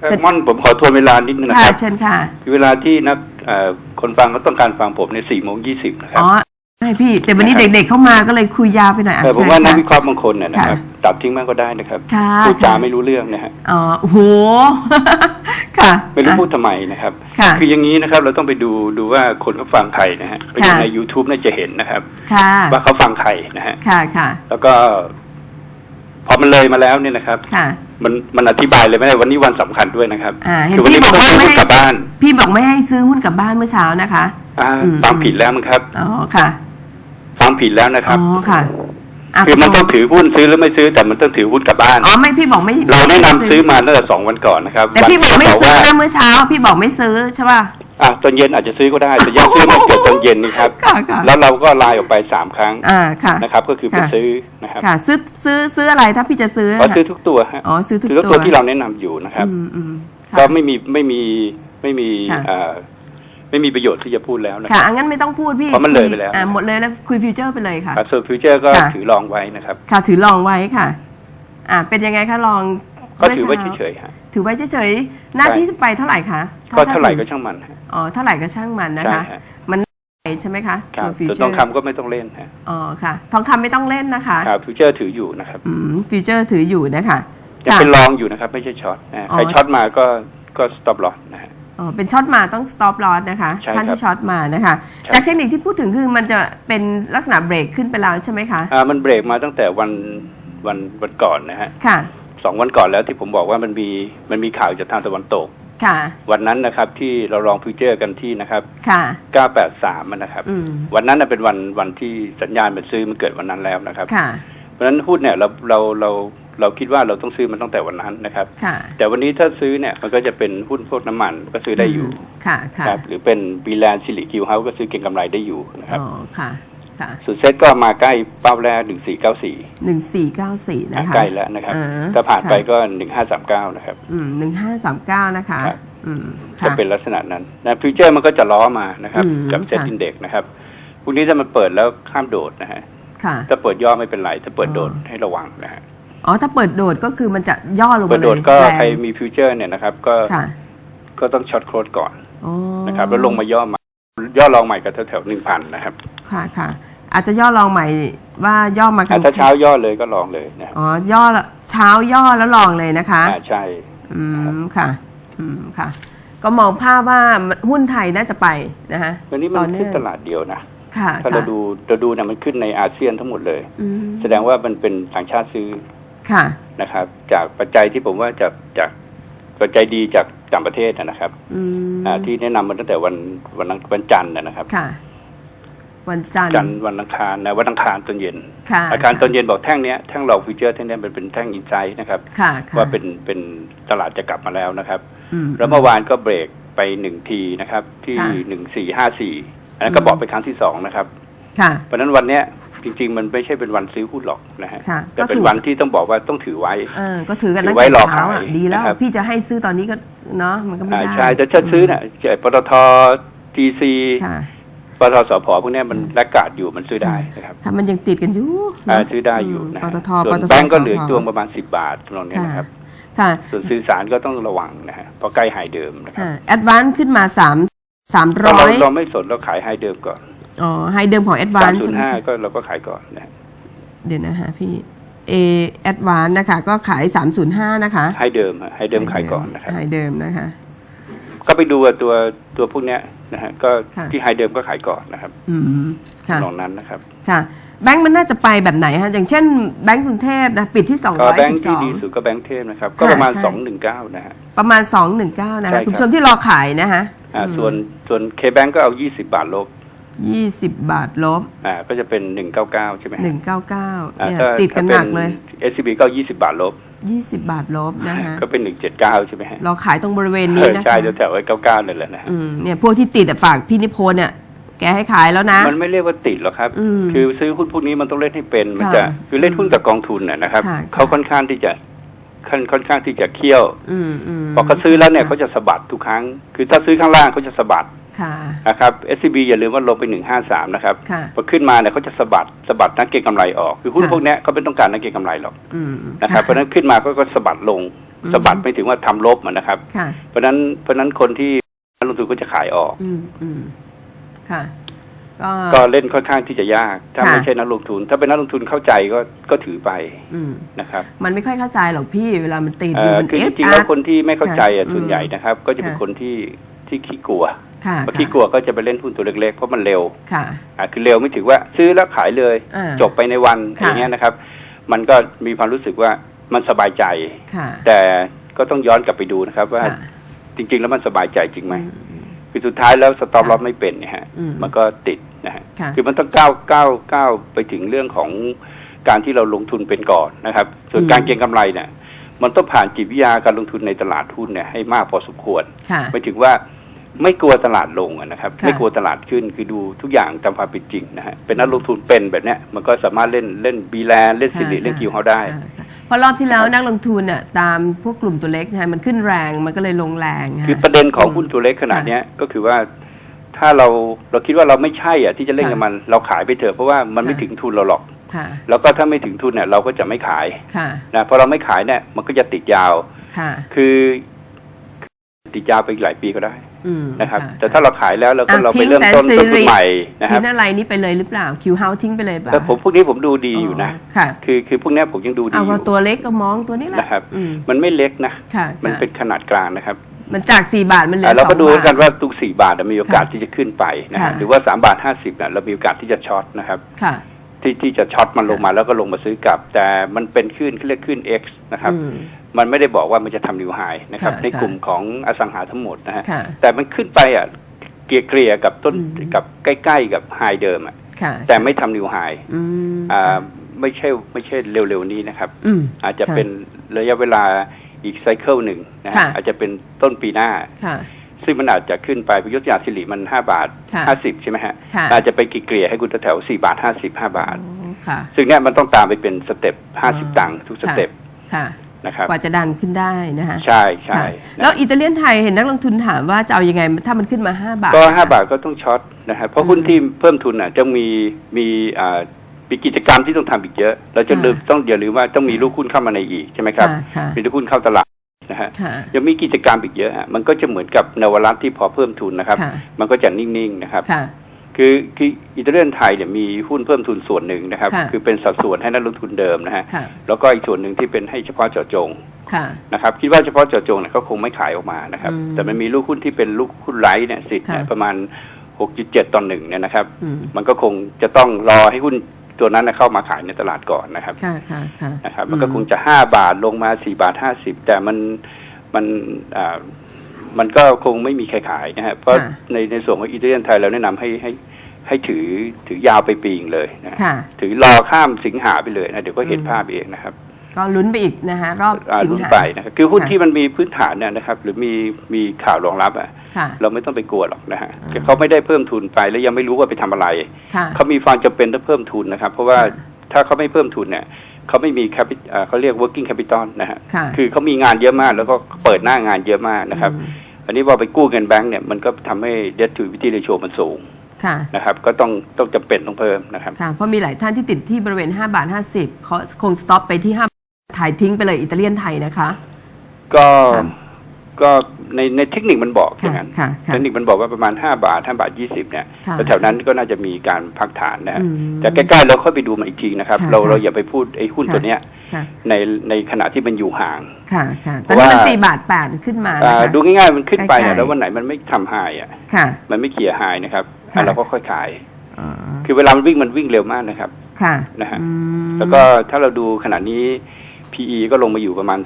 เอ่อเสร็จม่อนผมขอทวนเวลานิดนึงนะค่ะครับเชิญค่ะคือเวลาที่นักเอ่อคนฟังเขาต้องการฟังผมในสี่โมงยี่สิบนะครับอ๋อใช่พี่ แต่วันนี้นะครับเด็กๆเข้ามาก็เลยคุยยาวไปหน่อยอะแต่ผมเชิญว่านักค่ะวิเคราะห์บางคนเนี่ยนะครับค่ะตัดทิ้งบ้างก็ได้นะครับค่ะพูดจาค่ะไม่รู้เรื่องนะฮะอ๋อโอ้โหค่ะ ไม่รู้อะพูดทำไมนะครับค่ะออย่างนี้นะครับ เราต้องไปดูดูว่าคนเขาฟังใครนะฮะไปดูค่ะใน YouTube น่าจะเห็นนะครับค่ะว่าเขาฟังใครนะฮะค่ะค่ะแล้วก็พอมันเลยมาแล้วเนี่ยนะครับค่ะ มันมันอธิบายเลยไม่ได้วันนี้วันสำคัญด้วยนะครับอ่าเห็นคือวันพี่นี้บอกต้องว่าซื้อไม่หุ้นกลับบ้าน พี่บอกไม่ให้ซื้อหุ้นกลับบ้านเมื่อเช้านะคะ อ่าอืมฟังผิดแล้วมั้งครับอ๋อค่ะฟังผิดแล้วนะครับอ๋อค่ะะคือมันต้องถือหุ้นซื้อหรือไม่ซื้อแต่มันต้องถือหุ้นกลับบ้านอ๋อไม่พี่บอกไม่เราแนะนำซื้อมาตั้งแต่สองวันก่อนนะครับแต่พี่บอกไม่วันซื้อว่านะเมื่อเช้า พี่บอกไม่ซื้อใช่ป่ะ อะตอนเย็นอาจจะซื้อก็ได้แต่ยังซื้อมาเกิดตอนเย็นนี่ครับค่ะค่ะแล้วเราก็ไลน์ออกไปสามครั้งอ่าค่ะ นะครับ ก็คือไปค่ะ ซื้อนะครับค่ะ ซื้อซื้อซื้ออะไรถ้าพี่จะซื้อก็ซื้อทุกตัวฮะอ๋อซื้อทุกซื้อทุกตัตัววที่เราแนะนำอยู่นะครับ อืมอืมก็ค่ะไม่มีไม่มีไม่มีค่ะ เอ่อไม่มีประโยชน์ที่จะพูดแล้วนะค่ะอังั้นไม่ต้องพูดพี่เพราะมันเลยไปแล้ว อ่าหมดเลยแล้วคุยฟิวเจอร์ไปเลยค่ะ ครับส่วนฟิวเจอร์ก็ค่ะ ถือรองไว้นะครับ ค่ะถือลองไว้ค่ะ อ่าเป็นยังไงคะลอง ก็ถือไว้มื่ช้เฉยๆฮะถือไว้เฉยๆหน้าใช่ที่ไปเท่าไหร่คะก็เท่าไหร่ก็ถือช่างมันฮะอ๋อเท่าไหร่ก็ช่างมันนะใช่คะฮะมันใช่ไหมคะครับตัวฟิวส่วนเจอทองร์คำก็ไม่ต้องเล่นฮะอ๋อค่ะ ทองคำไม่ต้องเล่นนะคะครับฟิวเจอร์ถืออยู่นะครับอืมฟิวเจอร์ถืออยู่นะคะยังค่ะเป็นรองอยู่นะครับ ไม่ใช่ช็อตนะอ๋อใครช็อตมาก็ก็สต็อปลอสนะฮะอ๋อเป็นช็อตมาต้อง stop loss นะคะใช่ท่านครับที่ช็อตมานะคะครับจากเทคนิคที่พูดถึงคือมันจะเป็นลักษณะเบรกขึ้นไปแล้วใช่ไหมคะอ่ามันเบรกมาตั้งแต่วันวันวันก่อนนะฮะค่ะ สองวันก่อนแล้วที่ผมบอกว่ามันมีมันมีข่าวจากทางตะวันตก ค่ะ วันนั้นนะครับที่เราลองฟิวเจอร์กันที่นะครับ ค่ะ 983มันนะครับ อืมวันนั้นนะเป็นวันวันที่สัญญาณมันซื้อมันเกิดวันนั้นแล้วนะครับ ค่ะ เพราะฉะนั้นหุ้นเนี่ยเราเราเราเราคิดว่าเราต้องซื้อมันตั้งแต่วันนั้นนะครับ ค่ะแต่วันนี้ถ้าซื้อเนี่ยมันก็จะเป็นหุ้นพวกน้ำมันก็ซื้อได้อยู่ค่ะ ค่ะ ครับหรือเป็นบีแลนซิลิคิวเฮาก็ซื้อเก็งกำไรได้อยู่นะครับ อ๋อ ค่ะ ค่ะสุดเซ็ตก็มาใกล้เป้าแรกหนึ่งสี่เก้าสี่หนึ่งสี่เก้าสี่นะคะใกล้แล้วนะครับอ่าถ้าผ่านไปค่ะก็หนึ่งห้าสามเก้านะครับ อืมหนึ่งห้าสามเก้านะคะครับอืมจะค่ะเป็นลักษณะนั้นนะฟิวเจอร์มันก็จะล้อมานะครับอืมกับเซ็ตค่ะอินเด็กนะครับพวกนี้ถ้ามันเปิดแล้วข้ามโดดนะฮะค่ะถ้าเปิดย่อไม่เป็นไร ถ้าเปิดโดดอ๋อให้ระวังนะฮะอ๋อถ้าเปิดโดดก็คือมันจะย่อลงเปิมาดเลยโดดก็แรงใครมีฟิวเจอร์เนี่ยนะครับ ก็ค่ะก็ต้องช็อตโคลดก่อนอ๋อนะครับ แล้วลงมาย่อมาย่อลองใหม่ก็แถวๆหนึ่งพันนะครับ ค่ะค่ะ อาจจะย่อลองใหม่ว่าย่อมาอะถ้าเช้าย่อเลยก็ลองเลยนะครับอ๋อย่อละเช้าย่อแล้วลองเลยนะคะอ่าใช่ อืมค่ะ อืมค่ะ ก็มองภาพว่าหุ้นไทยน่าจะไปนะคะวันนี้มันขึ้นตลาดเดียวนะค่ะถ้าเราค่ะดูเราดูเนี่ยมันขึ้นในอาเซียนทั้งหมดเลยอืมแสดงว่ามันเป็นต่างชาติซื้อค่ะนะครับ จากปัจจัยที่ผมว่าจากจากปัจจัยดีจากต่างประเทศนะครับ อืมอ่าที่แนะนำมาตั้งแต่วันวันอังวันจันทร์นะครับค่ะ วันจันทร์จันทร์วันอังคารนะวันอังคารตอนเย็นค่ะอาคารตอนเย็นบอกแท่งเนี้ยแท่งหลอกฟิวเจอร์แท่งเนี้ยมันเป็นแท่งอินไซด์นะครับค่ะค่ะว่าเป็นเป็นตลาดจะกลับมาแล้วนะครับอืมแล้วเมื่อวานก็เบรกไปหนึ่งทีนะครับ ที่ค่ะหนึ่งสี่ห้าสี่อันนั้นก็อืมบอกไปครั้งที่สองนะครับค่ะเพราะฉะนั้นวันเนี้ยจริง ๆ มันไม่ใช่เป็นวันซื้อหุ้นหรอกนะฮะค่ะแต่ก็เป็นถูกวันที่ต้องบอกว่าต้องถือไว้เออก็ถือกันถืตั้องไว้แต่รอเช้าอะขายดีแล้วนะครับพี่จะให้ซื้อตอนนี้ก็เนาะมันก็ไม่อ่าได้ใช่แต่ถ้าซื้อเนี่ยปตท GC ค่ะ ปตทสพพวกเนี้ยมันแลกกาดอยู่มันซื้อได้นะครับค่ะมันยังติดกันอยู่อ่าเนะซื้อได้อยู่นะปตทส่ปวนตทแบงก์ก็เหลือสพตัวประมาณสิบบาทตรงนี้ค่ะนะครับค่ะส่วนสื่อสารก็ต้องระวังนะฮะเพราะใกล้ไฮเดิมนะครับค่ะแอดวานขึ้นมาสามสามเราร้อยเราไม่สนเราขายไฮเดิมก่อนอ๋อไฮเดิมของแอดวาสานมศูใช่นไหมย์ห้าก็เราก็ขายก่อนนะฮะเดี๋ยวนะฮะพี่เอแอดวานนะคะ ก็ขาย 305 นะคะไฮเดิมฮะไฮเดิมขายก่อนนะครับไฮเดิมนะคะ ก็ไปดูว่าตัวตัวพวกเนี้ยนะฮะก็ค่ะที่ไฮเดิมก็ขายก่อนนะครับ อืมค่ะลองนั้นนะครับ ค่ะ แบงก์มันน่าจะไปแบบไหนฮะอย่างเช่นแบงก์กรุงเทพนะปิดที่ก็แบงก์ที่ดีสุด212ก็แบงก์เทพนะครับ ก็ประมาณใช่สองหนึ่งเก้านะฮะประมาณ219นะใช่คะครับคุณผู้ชมที่รอขายนะคะอ่าส่วนส่วนเคแบงก์ก็เอายี่สิบบาทลบ20บาทลบ อ่า ก็จะเป็นหนึ่งเก้าเก้าใช่ไหมฮะ199อ่าเนี่ยถ้าติดกันหนักเลยเอสซีบีก็ยี่สิบบาทลบ 20 บาทลบนะฮะก็เป็นหนึ่งเจ็ดเก้าใช่ไหมฮะรอขายตรงบริเวณเอนี้อนะใช่คะแถวๆไอ้เก้าเก้าเลยแหละนะฮะอืมเนี่ยพวกที่ติดอะฝากพี่นิพนธ์เนี่ยแกให้ขายแล้วนะ มันไม่เรียกว่าติดหรอกครับอืมคือซื้อหุ้นพวกนี้มันต้องเล่นให้เป็น มันค่ะจะคือเล่นหุ้นกับกองทุนน่ะนะครับค่ะเขาค่อนข้างที่จะค่อนค่อนข้างที่จะเคี่ยวอืมอืมพอเขาซื้อแล้วเนี่ยเขาจะสะบัดทุกครั้ง คือถ้าซื้อข้างล่างเขาจะสะบัดค่ะ นะครับ SCB อย่าลืมว่าลงไปหนึ่งห้าสามนะครับค่ะพอขึ้นมาเนี่ยเขาจะสะบัดสะบัดนักเก็งกำไรออก คือหุ้นค่ะพวกเนี้ยเขาไม่ต้องการนักเก็งกำไรหรอกอืมนะครับ เพราะฉะนั้นขึ้นมาก็ก็สะบัดลงอืมสะบัดไม่ถึงว่าทำลบอะนะครับค่ะเพราะฉะนั้นเพราะฉะนั้นคนที่นักลงทุนก็จะขายออกอืมอืมค่ะก็ก็เล่นค่อนข้างที่จะยาก ถ้าค่ะไม่ใช่นักลงทุน ถ้าเป็นนักลงทุนเข้าใจก็ก็ถือไปอืมนะครับ มันไม่ค่อยเข้าใจหรอกพี่เวลามันตีเอ่ดูอมันคือเอจฟริงๆอาแล้วร์คนที่ไม่เข้าใจอะค่ะส่วนใหญ่นะครับ ก็จะเป็นค่ะคนที่ที่ขี้กลัว ค่ะพอขี้กลัวก็จะไปเล่นหุ้นตัวเล็กๆ เพราะมันเร็วค่ะอ่าคือเร็วไม่ถือว่าซื้อแล้วขายเลยอ่าจบไปในวันค่ะอย่างเงี้ยนะครับ มันก็มีความรู้สึกว่ามันสบายใจค่ะแต่ก็ต้องย้อนกลับไปดูนะครับ ว่าค่ะจริง ๆ แล้วมันสบายใจจริงไหมอืมคือสุดท้ายแล้วสต็อปค่ะลอสไม่เป็นเนี่ยฮะอืมมันก็ติดนะฮะค่ะคือมันต้องก้าวก้าวก้าวไปถึงเรื่องของการที่เราลงทุนเป็นก่อนนะครับ ส่วนอืมการเก็งกำไรเนี่ยมันต้องผ่านจิตวิทยาการลงทุนในตลาดหุ้นเนี่ยให้มากพอสมควรค่ะไปถึงว่า ไม่กลัวตลาดลงอะนะครับค่ะไม่กลัวตลาดขึ้นคือดูทุกอย่างตามความเป็นจริงนะฮะเป็นนักลงทุนเป็นแบบเนี้ยมันก็สามารถเล่นเล่นบีแลนเล่นซิลิเล่นกิวเขาได้ค่ะค่ะเพราะรอบที่แล้วนะครับนักลงทุนน่ะตามพวกกลุ่มตัวเล็กนะฮะมันขึ้นแรงมันก็เลยลงแรงคือฮะประเด็นของหุ้นตัวเล็กขนาดเนี้ยก็คือว่าถ้าเราเราคิดว่าเราไม่ใช่อะที่จะเล่นกับมันเราขายไปเถอะเพราะว่ามันไม่ค่ะถึงทุนเราหรอกค่ะแล้วก็ถ้าไม่ถึงทุนเนี่ยเราก็จะไม่ขายค่ะนะพอเราไม่ขายเนี่ยมันก็จะติดยาวค่ะคือ ติดยาวไปอีกหลายปีก็ได้อืมนะครับะแต่ถ้าเราขายแล้วเราก็อะเราไปทิ้งเริ่มต้นแสนสิต้นทุรินใหม่นะคทิ้รับงอะไรนี่ไปเลยหรือเปล่าคิวเฮาทิ้งไปเลยเปล่าแต่ผมพวกนี้ผมดูดีอยู่นะค่ะคือคือพวกเนี้ยผมยังดูดีเอาอพอยู่ตัวเล็กก็มองตัวนี้แหละนะครับอืมมันไม่เล็กนะค่ะมันค่ะเป็นขนาดกลางนะครับมันจากสี่บาท มันเหลืออะเราก็สองดูบาทกันว่าตุกสี่บาทมีโอกาสค่ะที่จะขึ้นไปนะฮะค่ะหรือว่าสามบาทห้าสิบเนี่ยเรามีโอกาสที่จะช็อตนะครับค่ะที่ที่จะช็อตมันลงมาแล้วก็ลงมาซื้อกลับ แต่มันเป็นขึ้นเรียกขึ้น X นะครับอื มมันไม่ได้บอกว่ามันจะทำนิวไฮนะครับ ค่ะในกลุ่มของอสังหาทั้งหมดนะฮะค่ะแต่มันขึ้นไปอะเกลี่ยเกลี่ยๆกับต้นอืม กับใกล้ ๆ กับไฮเดิมอะค่ะแต่ไม่ทำนิวไฮอืมอ่าไม่ใช่ไม่ใช่เร็วๆนี้นะครับ อืมอาจจะค่ เป็นระยะเวลาอีกไซเคิลหนึ่งนะฮะค่ะ อาจจะเป็นต้นปีหน้า ค่ะ ซึ่งมันอาจจะขึ้นไปพิยุทธยาสิริมันห้าบาทค่ะห้าสิบใช่ไหมฮะค่ะ อาจจะไปกี่เกลี่ยให้คุณแถวสี่บาทห้าสิบห้าบาท อ๋อค่ะ ซึ่งเนี่ยมันต้องตามไปเป็นสเต็ปห้าสิบอ๋อตังค์ทุกสเต็ป ค่ะ นะครับกว่าจะดันขึ้นได้นะคะใช่ใช่ค่ะแล้วอิตาเลียนไทยเห็นนักลงทุนถามว่าจะเอายังไงถ้ามันขึ้นมาห้าบาท ก็นะคะห้าบาทก็ต้องช็อตนะฮะเพราะหุ้นที่เพิ่มทุนอะจะมีมีอ่ามีกิจกรรมที่ต้องทำอีกเยอะ เราจะลืมต้องอย่าลืมว่าต้องมีลูกหุ้นเข้ามาในอีกใช่ไหมครับค่ะค่ะมีลูกหุ้นเข้าตลาดนะฮะค่ะยังมีกิจกรรมอีกเยอะฮะมันก็จะเหมือนกับนวรัตน์ที่พอเพิ่มทุนนะครับค่ะมันก็จะนิ่งๆนะครับ ค่ะคือคืออิตาเลียนไทยเนี่ยมีหุ้นเพิ่มทุนส่วนหนึ่งนะครับค่ะคือเป็นสัดส่วนให้นักลงทุนเดิมนะฮะค่ะแล้วก็อีกส่วนหนึ่งที่เป็นให้เฉพาะเจาะจงค่ะนะครับคิดว่าเฉพาะเจาะจงเนี่ยเขาคงไม่ขายออกมานะครับอืมแต่มันมีลูกหุ้นที่เป็นลูกหุ้นไลท์เนี่ยสิทธิ์เนี่ยค่ะประมาณ 6.7ต่อหนึ่งเนี่ยนะครับอืมมันก็คงจะต้องรอให้หุ้นตัวนั้นนะเข้ามาขายในตลาดก่อนนะครับค่ะค่ะค่ะนะครับ มันก็คงจะห้าบาทลงมาสี่บาทห้าสิบแต่มันมันอ่ามันก็คงไม่มีใครขายนะฮะเพราะค่ะในในส่วนของอิตาเลียนไทยเราแนะนำให้ให้ ให้ถือถือยาวไปปีงเลยนะค่ะถือรอข้ามสิงหาไปเลยนะเดี๋ยวก็เห็นอืมภาพเองนะครับ ก็ลุ้นไปอีกนะคะรอบอ่าสิงลุ้นหาไปนะครับคือหุ้นค่ะที่มันมีพื้นฐานเนี่ยนะครับ หรือมีมีข่าวรองรับอะค่ะเราไม่ต้องไปกลัวหรอกนะฮะอืมเขาไม่ได้เพิ่มทุนไปแล้วยังไม่รู้ว่าไปทำอะไรค่ะเขามีความจำเป็นต้องเพิ่มทุนนะครับ เพราะว่าค่ะถ้าเขาไม่เพิ่มทุนเนี่ยเขาไม่มี capi- อ่าเขาเรียก working capital นะฮะค่ะคือเขามีงานเยอะมากแล้วก็เปิดหน้างานเยอะมากนะครับอืมอันนี้พอไปกู้เงินแบงก์เนี่ยมันก็ทำให้ debt to equity ratio มันสูง ค่ะนะครับก็ต้องต้องจำเป็นต้องเพิ่มนะครับค่ะเพราะมีหลายท่านที่ติดที่บริเวณ 5 บาท 50เขาคงสต็อปไปที่5ถ่ายทิ้งไปเลยอิตาเลียนไทยนะคะ ก็ค่ะก็ในในเทคนิคมันบอกอย่างนั้นค่ะค่ะเทคนิคมันบอกว่าประมาณ 5 บาท5บาท 20เนี่ยค่ะแถวๆนั้นก็น่าจะมีการพักฐานนะฮะอืมแต่ใกล้ๆเราค่อยไปดูมันอีกทีนะครับค่ะเราค่ะเราอย่าไปพูดไอ้หุ้นค่ะตัวเนี้ยค่ะในในขณะที่มันอยู่ห่างค่ะค่ะเพตอนราะนี้มันว่าสี่บาทแปดขึ้นมาอ่านะคะดูง่ายๆมันขึ้นไปเนี่ยใกล้ๆแล้ววันไหนมันไม่ทำไฮอะค่ะมันไม่เขี่ยไฮนะครับ ค่ะอะเราก็ค่อยขายอ๋อคือเวลามันวิ่งมันวิ่งเร็วมากนะครับ ค่ะนะฮะอืมแล้วก็ถ้าเราดูขณะนี้ PE ก็ลงมาอยู่ประมาณ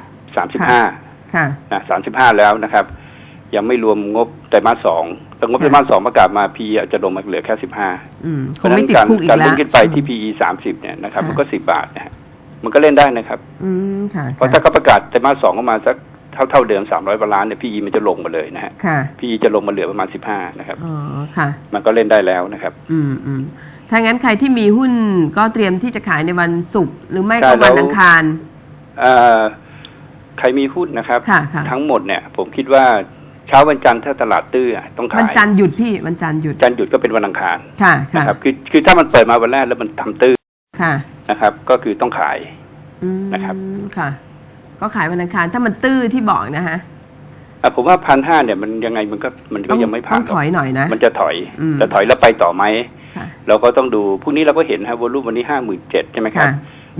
30 35ค่ะนะ35แล้วนะครับ ยังไม่รวมงบไตรมาสสองแต่งบไตรมาสสองประกาศมา PE อาจจะลงมาเหลือแค่15อืมเพคราะงฉะนั้ไม่นติดการคุกอีการกแล้เล่วนขึ้นไปที่ PE 30เนี่ยนะครับค่ะมันก็10บาทนะฮะมันก็เล่นได้นะครับ อืมค่ะเพราะถ้าเขาประกาศไตรมาสสองออกมาสัก เท่าเท่าเดิม300กว่าล้านเนี่ย PE มันจะลงมาเลยนะฮะค่ะ PE จะลงมาเหลือประมาณ15นะครับอ๋อค่ะ มันก็เล่นได้แล้วนะครับ อืมอืมถ้างั้นใครที่มีหุ้นก็เตรียมที่จะขายในวันศุกร์หรือไม่ใช่ก็วันแล้วอังคารเอ่อใครมีหุ้นนะครับค่ะค่ะทั้งหมดเนี่ย ผมคิดว่าเช้าวันจันทร์ถ้าตลาดตื้ออะต้องวันขายจันทร์หยุดพี่วันจันทร์หยุดจันทร์หยุดก็เป็นวันอังคารค่ะนะค่ะครับคือคือถ้ามันเปิดมาวันแรกแล้วมันทำตื้อค่ะนะครับ ก็คือต้องขายอืมนะครับค่ะ ก็ก็ขายวันอังคารถ้ามันตื้อที่บอกนะฮะอะผมว่าพันห้าเนี่ยมันยังไงมันก็มันก็ต้องยังไม่ผ่าต้นองหรถอกอยหน่อยนะ มันจะถอยอืมจะถอยแล้วไปต่อไหมค่ะเราก็ต้องดูพรุ่งนี้เราก็เห็นครับวอลุ่มวันนี้ห้าหมื่นเจ็ดใช่ไหมครัค่ะบ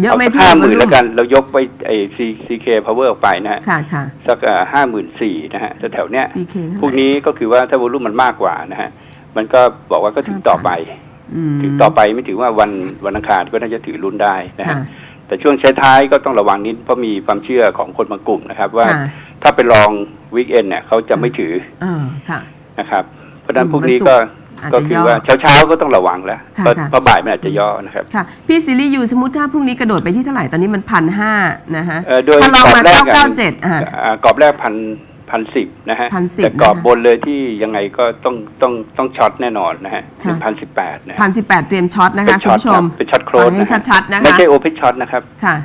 เยอะไหมพี่ห้าหมื่นวอแล้วกัน เรายกไปไอ้ซีซีเคพาวเวอร์ออกไปนะฮะค่ะค่ะสักห้าหมื่นสี่นะฮะแถวๆเนี้ย CK เท่าไหร่พวกนี้ก็คือว่าถ้าวอลุ่มมันมากกว่านะฮะมันก็บอกว่าก็ถือต่อไปอืมถือต่อไปไม่ถือว่าวันวันอังคารก็น่าจะถือรุ่นได้นะค่ะฮะ แต่ช่วงท้ายๆก็ต้องระวังนิดเพราะมีความเชื่อของคนบางกลุ่มนะครับ ว่าค่ะถ้าไปลองวีคเอนเนี่ยเขาจะไม่ถืออ่าค่ะนะครับ เพราะฉะนั้นอืมพวกนี้วันศุกร์ก็อาจก็จะคือย่อว่าเช้าๆก็ต้องระวังแล้วค่ะเพราะค่ะเพราะบ่ายมันอาจจะย่อนะครับค่ะพี่ซิริยูสมมติถ้าพรุ่งนี้กระโดดไปที่เท่าไหร่ตอนนี้มันพันห้านะฮะเอ่อโดยถ้าลองกรอบมาแรกเก้าอะเก้าเจ็ดอ่าอ่ากรอบแรกพัน พันสิบนะฮะ1,010แต่กรอบนะคะบนเลยที่ยังไงก็ต้องต้องต้องช็อตแน่นอนนะฮะหค่ะนึ่งพันสิบแปดนะพันสิบแปดเตรียมช็อตนะเป็คะนคุช็อณตผู้ชครัมบเป็นช็อตโครฟันงให้นะฮะชัดๆนะคะไม่ใช่โอเพนช็อตนะครับค่ะ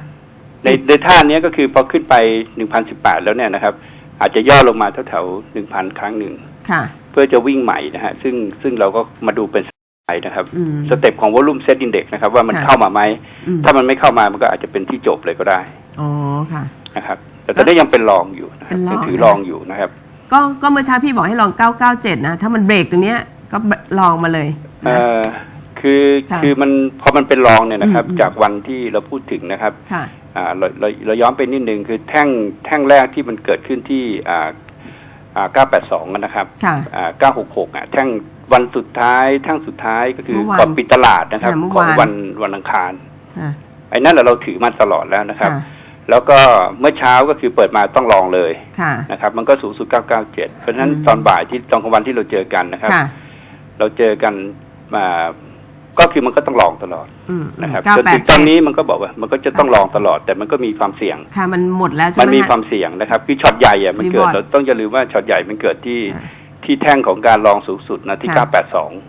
ในในท่าเนี้ยก็คือพอขึ้นไปหนึ่งพันสิบแปดแล้วเนี่ยนะครับ อาจจะย่อลงมาแถวๆหนึ่งพันครั้งหนึ่งค่ะเพื่อจะวิ่งใหม่นะฮะซึ่งซึ่งเราก็มาดูเป็นสไตล์นะครับอืมสเต็ปของวอลุ่มเซตอินเด็กนะครับว่ามันค่ะเข้ามาไหมอืมถ้ามันไม่เข้ามามันก็อาจจะเป็นที่จบเลยก็ได้ อ๋อค่ะนะครับ แต่ตอนนี้ยังเป็นรองอยู่นะครับเป็นรองยังถือรองอยู่นะครับก็ก็เมื่อเช้าพี่บอกให้ลอง 997 นะ ถ้ามันเบรกตรงเนี้ยก็ลองมาเลยเอ่นะอคือค่ะคือมันพอมันเป็นรองเนี่ยนะครับ อืม จากวันที่เราพูดถึงนะครับค่ะ อ่าเราเราเราย้อนไปนิดนึงคือแท่งแท่งแรกที่มันเกิดขึ้นที่อ่าอ่า982นะครับ ค่ะ อ่า966 อะ แท่งวันสุดท้ายแท่งสุดท้ายก็คือเมื่อวานก่อนปิดตลาดนะครับ ค่ะเมื่อของวานวันวันอังคาร ค่ะไอ้นั่นเราเราถือมาตลอดแล้วนะครับ ค่ะ แล้วก็เมื่อเช้าก็คือเปิดมาต้องลองเลยค่ะ นะครับ มันก็สูงสุด 997 เพราะฉะนั้นอืมตอนบ่ายที่ตอนกลางวันที่เราเจอกันนะครับ ค่ะ เราเจอกันมาก็คือมันก็ต้องลองตลอดอืมนะครับเก้าจนแปถึดงตอนนี้มันก็บอกว่ามันก็จะต้องลองตลอด แต่มันก็มีความเสี่ยง ค่ะ มันหมดแล้วใช่มันไหมมีฮะความเสี่ยงนะครับ คือช็อตใหญ่อะมันเกิด Reward เราต้องอย่าลืมว่าช็อตใหญ่มันเกิดที่ค่ะที่แท่งของการลองสูงสุดนะที่ ค่ะ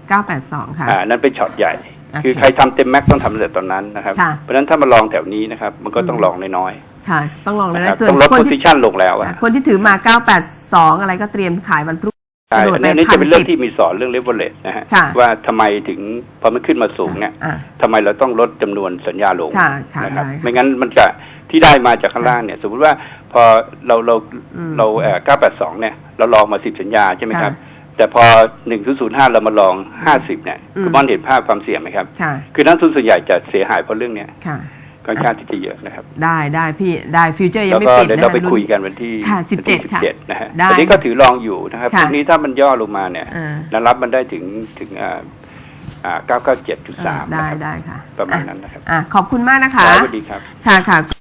982 982 ค่ะ อ่านั่นเป็นช็อตใหญ่โอเคคือใครทำเต็มแม็กซ์ต้องทำตั้งแต่ตอนนั้นนะครับ ค่ะเพราะฉะนั้นถ้ามาลองแถวนี้นะครับ มันก็ต้องอืมลองน้อย ค่ะ ต้องลองๆเลยนะครับนะส่วต้องลดคนโพซิที่ชันลงแล้วอะอะคนที่ถือมา 982 อะไรก็เตรียมขายวันพรุ่งใช่กระโดดอันไปนี้อันนี้จะเป็นเรื่อง1,010ที่มีสอนเรื่องเลเวลเลตนะฮะค่ะว่าทำไมถึงพอมันขึ้นมาสูงเนี่ยอะทำไมเราต้องลดจำนวนสัญญาลงค่ะค่ะนะครับได้ค่ะไม่งั้นมันจะที่ได้มาจากข้างล่างเนี่ย สมมติว่าพอเราเราอืมเราเอ่อ982 เนี่ย เราลองมา 10 สัญญาใช่ไหมครับค่ะแต่พอ 1005 เรามาลอง 50 เนี่ยอืมคุณบอลเห็นภาพความเสี่ยงไหมครับค่ะคือนักทุนส่วนใหญ่จะเสียหายเพราะเรื่องเนี้ย ค่ะค่อนข้างที่จะเยอะนะครับ ได้ได้พี่ได้ฟิวเจอร์ยัแล้งวไม่ก็ปิดเดี๋ยวนะเราไปรุ่นคุยกันวันที่ค่ะวันที่17ค่ะ17นะฮะได้อันนี้ก็ถือรองอยู่นะครับค่ะพรุ่งนี้ถ้ามันย่อลงมาเนี่ยอ่าแนวรับมันได้ถึงถึงอ่าอ่า997.3 ได้นะครับได้ค่ะ ประมาณอ่นั้นนะครับอะขอบคุณมากนะคะสวัสดีครับ ค่ะค่ะ